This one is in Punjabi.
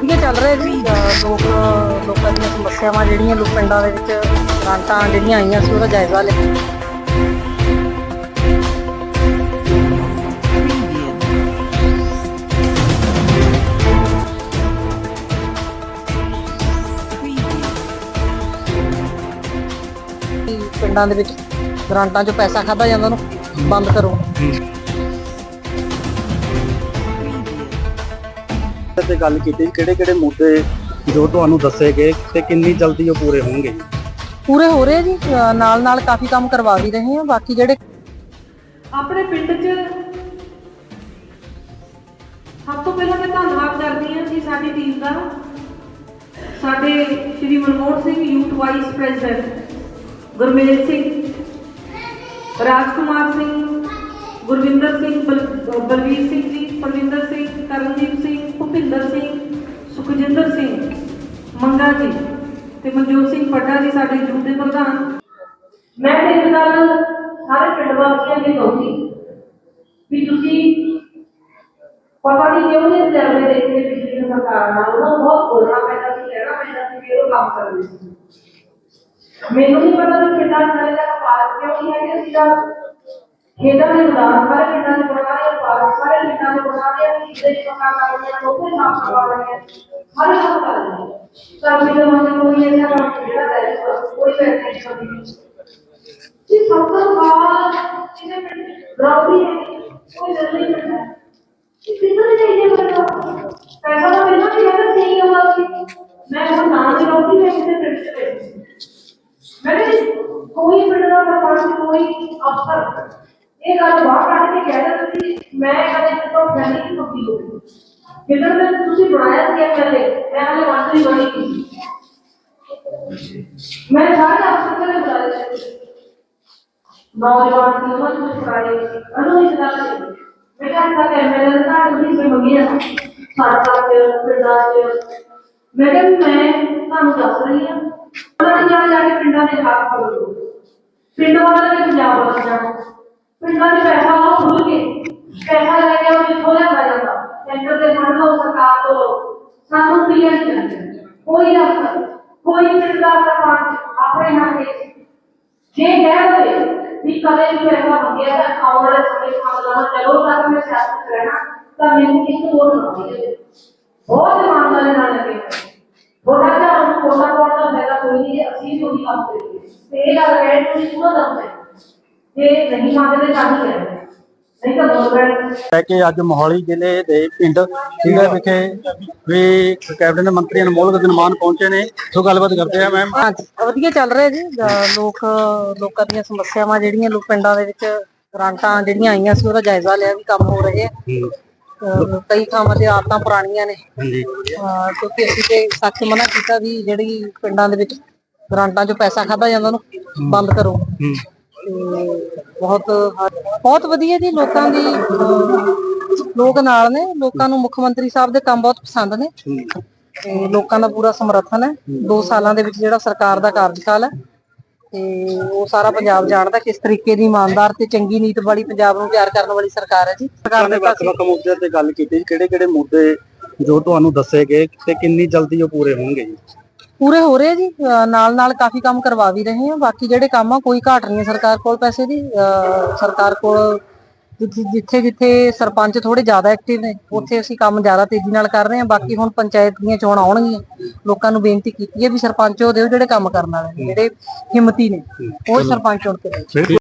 ਵਧੀਆ ਚੱਲ ਰਿਹਾ ਸੀ ਅਹ ਲੋਕ, ਲੋਕਾਂ ਦੀਆਂ ਸਮੱਸਿਆਵਾਂ ਜਿਹੜੀਆਂ ਲੋਕ ਪਿੰਡਾਂ ਦੇ ਵਿੱਚ ਗ੍ਰਾਂਟਾਂ ਜਿਹੜੀਆਂ ਆਈਆਂ ਸੀ, ਉਹਦਾ ਜਾਇਜ਼ਾ ਲਿਆ ਪਿੰਡਾਂ ਦੇ ਵਿੱਚ ਗ੍ਰਾਂਟਾਂ 'ਚੋਂ ਪੈਸਾ ਖਾਦਾ ਜਾਂਦਾ ਉਹਨੂੰ, ਬੰਦ ਕਰੋ। ਤੇ ਗੱਲ ਕੀਤੀ ਕਿਹੜੇ ਕਿਹੜੇ ਮੁੱਦੇ ਜੋ ਤੁਹਾਨੂੰ ਦੱਸੇ ਗਏ ਤੇ ਕਿੰਨੀ ਜਲਦੀ ਉਹ ਪੂਰੇ ਹੋਣਗੇ? ਪੂਰੇ ਹੋ ਰਹੇ ਆ ਜੀ। ਨਾਲ ਨਾਲ ਕਾਫੀ ਕੰਮ ਕਰਵਾ ਵੀ ਰਹੇ ਹਾਂ ਬਾਕੀ ਜਿਹੜੇ ਆਪਣੇ ਪਿੰਡ 'ਚ ਸਭ ਤੋਂ ਪਹਿਲਾਂ ਮੈਂ ਧੰਨਵਾਦ ਕਰਦੀ ਹਾਂ ਜੀ ਸਾਡੀ ਟੀਮ ਦਾ। ਸਾਡੇ Shri Manmohan Singh youth vice president Gurmel Singh Rajkumar Singh Gurvinder Singh ਬਲ- ਬਲਵੀਰ ਸਿੰਘ ਜੀ ਪਰਵਿੰਦਰ ਸਿੰਘ ਕਰਨਦੀਪ ਮੰਗਾ ਜੀ ਤੇ ਮਨਜੋਤ ਸਿੰਘ ਪੱਡਾ ਜੀ ਸਾਡੇ ਯੂਥ ਦੇ ਪ੍ਰਧਾਨ ਮੈਂ ਤੇ ਇੱਕ ਗੱਲ ਸਾਰੇ ਪਿੰਡ ਵਾਸੀਆਂ ਦੀ ਕਹੂੰਗੀ ਵੀ ਤੁਸੀਂ ਪਤਾ ਨਹੀਂ ਕਿਉਂ ਨਹੀਂ ਜਰਵੇ ਦੇ ਕੇ ਪਿਛਲੀ ਸਰਕਾਰ ਨਾਲ ਉਹਨਾਂ ਨੂੰ ਬਹੁਤ ਬੋਲਣਾ ਪੈਂਦਾ ਸੀ ਕਹਿਣਾ ਪੈਂਦਾ ਸੀ ਕਿ ਉਹ ਕੰਮ ਕਰਦੇ ਸੀ ਮੈਨੂੰ ਨਹੀਂ ਪਤਾ ਕਿ ਪਿੰਡਾਂ ਸਾਰੇ ਦਾ ਪਾਰਕ ਕਿਉਂ ਨਹੀਂ ਹੈ ਕਿ ਅਸੀਂ ਤਾਂ ਖੇਡਾਂ ਦੇ ਮੈਦਾਨ ਸਾਰੇ ਪਿੰਡਾਂ ਦੇ ਬਣਾ ਰਹੇ ਹਾਂ, ਪਾਰਕ ਸਾਰੇ ਪਿੰਡਾਂ ਦੇ ਬਣਾ ਰਹੇ ਹਾਂ, ਕਿਸੇ ਦੇ ਪਤਾ ਕਰ ਰਹੇ ਹਾਂ ਲੋਕੇ ਸਾਫ ਕਰਵਾ ਰਹੇ ਹਾਂ हर हर का है सब मेरे मन में कोई ऐसा काम मेरा है कोई ऐसा नहीं कभी कि सबका बाबा जिसे ब्राउनी है, कोई ज़रूरी नहीं है कि कितना चाहिए बता पैसा तो मिलना बिना किया नहीं होगा कि मैं वो नाम ले रहा हूँ मैं इसे क्रेडिट पे मैंने कोई बिल्डर का पास कोई अफसर एक आज बात काट के कह था कि मैं कहने तो मैंने की कॉपी हो गई। ਹੋ ਗਈ ਕਿਦਾਂ ਮੈਂ ਤੁਸੀਂ ਬਣਾਇਆ ਸੀ ਐਮਐਲਏ ਮੈਂ ਹਲੇ ਮੰਤਰੀ ਬਣੀ ਸੀ ਮੈਂ ਸਾਰੇ ਅਫਸਰ ਨੇ ਬੁਲਾਇਆ ਸੀ ਨੌਜਵਾਨ ਸੀ ਉਹਨਾਂ ਨੂੰ ਕੁਝ ਕਰਾਏ ਅਨੂ ਇਸ ਗੱਲ ਤੇ ਮੈਂ ਕਿਹਾ ਤਾਂ ਐਮਐਲਏ ਦਾ ਤੁਸੀਂ ਸੇ ਮੰਗਿਆ ਸਾਡਾ ਤੇ ਪਿੰਡਾਂ ਚ ਮੈਂ ਕਿਹਾ ਵੀ ਮੈਂ ਤੁਹਾਨੂੰ ਦੱਸ ਰਹੀ ਹਾਂ ਉਹਨਾਂ ਨੇ ਜਾ ਜਾ ਕੇ ਪਿੰਡਾਂ ਦੇ ਹਾਲ ਕਰੋ ਪਿੰਡ ਵਾਲਿਆਂ ਨੇ ਪੰਜਾਬ ਵਾਲਾ ਜਾਣਾ ਪਿੰਡਾਂ ਦੇ ਪੈਸਾ कोई चिंता कर કોઈ आपने यहाँ આપણે जे જે કહેવાય भी कभी भी ऐसा हो गया था और समय तो मामला में चलो का समय से आपको करना तब मैं इसको बोल रहा हूँ बहुत मामला में ना लगे। बोला था, हम कोना कोना मेरा तो कोई नहीं असली जो भी आप करेंगे। तेरा रेड तो नहीं पूरा दम है। ये नहीं मामले में शामिल ਹੈ ਕਿ ਅੱਜ ਮੋਹਾਲੀ ਜ਼ਿਲ੍ਹੇ ਦੇ ਪਿੰਡ ਠੀਕਾ ਵਿਖੇ ਵੀ ਕੈਬਨਿਟ ਮੰਤਰੀ ਅਨਮੋਲ ਗਗਨਮਾਨ ਪਹੁੰਚੇ ਨੇ। ਸੋ ਗੱਲਬਾਤ ਕਰਦੇ ਆ ਮੈਮ। ਹਾਂਜੀ ਵਧੀਆ ਚੱਲ ਰਿਹਾ ਜੀ। ਲੋਕ ਲੋਕਾਂ ਦੀਆਂ ਸਮੱਸਿਆਵਾਂ ਜਿਹੜੀਆਂ ਲੋਕ ਪਿੰਡਾਂ ਦੇ ਵਿੱਚ ਗ੍ਰਾਂਟਾਂ ਜਿਹੜੀਆਂ ਆਈਆਂ ਸੀ ਉਹਦਾ ਜਾਇਜ਼ਾ ਲਿਆ ਵੀ ਕੰਮ ਹੋ ਰਹੇ ਆ। ਕਈ ਥਾਵਾਂ ਤੇ ਆਦਤਾਂ ਪੁਰਾਣੀਆਂ ਨੇ। ਕਿਉਂਕਿ ਅਸੀਂ ਤੇ ਸਖਤ ਮਨਾ ਕੀਤਾ ਵੀ ਜਿਹੜੀ ਪਿੰਡਾਂ ਦੇ ਵਿੱਚ ਗ੍ਰਾਂਟਾਂ 'ਚੋਂ ਪੈਸਾ ਖਾਦਾ ਜਾਂਦਾ ਉਹਨੂੰ ਬੰਦ ਕਰੋ। ਬਹੁਤ ਬਹੁਤ ਵਧੀਆ ਜੀ ਲੋਕਾਂ ਦੀ ਲੋਕ ਨਾਲ ਨੇ ਲੋਕਾਂ ਨੂੰ ਮੁੱਖ ਮੰਤਰੀ ਸਾਹਿਬ ਦੇ ਕੰਮ ਬਹੁਤ ਪਸੰਦ ਨੇ। ਤੇ ਲੋਕਾਂ ਦਾ ਪੂਰਾ ਸਮਰਥਨ ਹੈ। 2 ਸਾਲਾਂ ਦੇ ਵਿੱਚ ਜਿਹੜਾ ਸਰਕਾਰ ਦਾ ਕਾਰਜਕਾਲ ਹੈ ਤੇ ਉਹ ਸਾਰਾ ਪੰਜਾਬ ਜਾਣਦਾ ਕਿਸ ਤਰੀਕੇ ਦੀ ਇਮਾਨਦਾਰ ਤੇ ਚੰਗੀ ਨੀਤ ਵਾਲੀ ਪੰਜਾਬ ਨੂੰ ਤਿਆਰ ਕਰਨ ਵਾਲੀ ਸਰਕਾਰ ਹੈ ਜੀ। ਸਰਕਾਰ ਨੇ ਦੇ ਵੱਖ ਵੱਖ ਮੁੱਦਿਆਂ ਤੇ ਗੱਲ ਕੀਤੀ ਕਿਹੜੇ ਕਿਹੜੇ ਮੁੱਦੇ ਜੋ ਤੁਹਾਨੂੰ ਦੱਸੇ ਗਏ ਤੇ ਕਿੰਨੀ ਜਲਦੀ ਉਹ ਪੂਰੇ ਹੋਣਗੇ ਜੀ? ਪੂਰੇ ਹੋ ਰਹੇ ਆ ਜੀ। ਨਾਲ ਨਾਲ ਕਾਫੀ ਕੰਮ ਕਰਵਾ ਵੀ ਰਹੇ ਹਾਂ ਬਾਕੀ ਜਿਹੜੇ ਕੰਮ ਆ ਕੋਈ ਘਾਟ ਨਹੀਂ ਸਰਕਾਰ ਕੋਲ ਪੈਸੇ ਦੀ। ਸਰਕਾਰ ਕੋਲ ਜਿੱਥੇ- ਜਿੱਥੇ ਸਰਪੰਚ ਥੋੜੇ ਜ਼ਿਆਦਾ ਐਕਟਿਵ ਨੇ ਉੱਥੇ ਅਸੀਂ ਕੰਮ ਜ਼ਿਆਦਾ ਤੇਜ਼ੀ ਨਾਲ ਕਰ ਰਹੇ ਹਾਂ ਬਾਕੀ ਹੁਣ ਪੰਚਾਇਤ ਦੀਆਂ ਚੋਣਾਂ ਆਉਣਗੀਆਂ। ਲੋਕਾਂ ਨੂੰ ਬੇਨਤੀ ਕੀਤੀ ਹੈ ਵੀ ਸਰਪੰਚ ਉਹ ਦਿਓ ਜਿਹੜੇ ਕੰਮ ਕਰਨ ਵਾਲੇ ਨੇ ਜਿਹੜੇ ਹਿੰਮਤੀ ਨੇ। ਉਹ ਸਰਪੰਚ ਚੁਣ ਕੇ।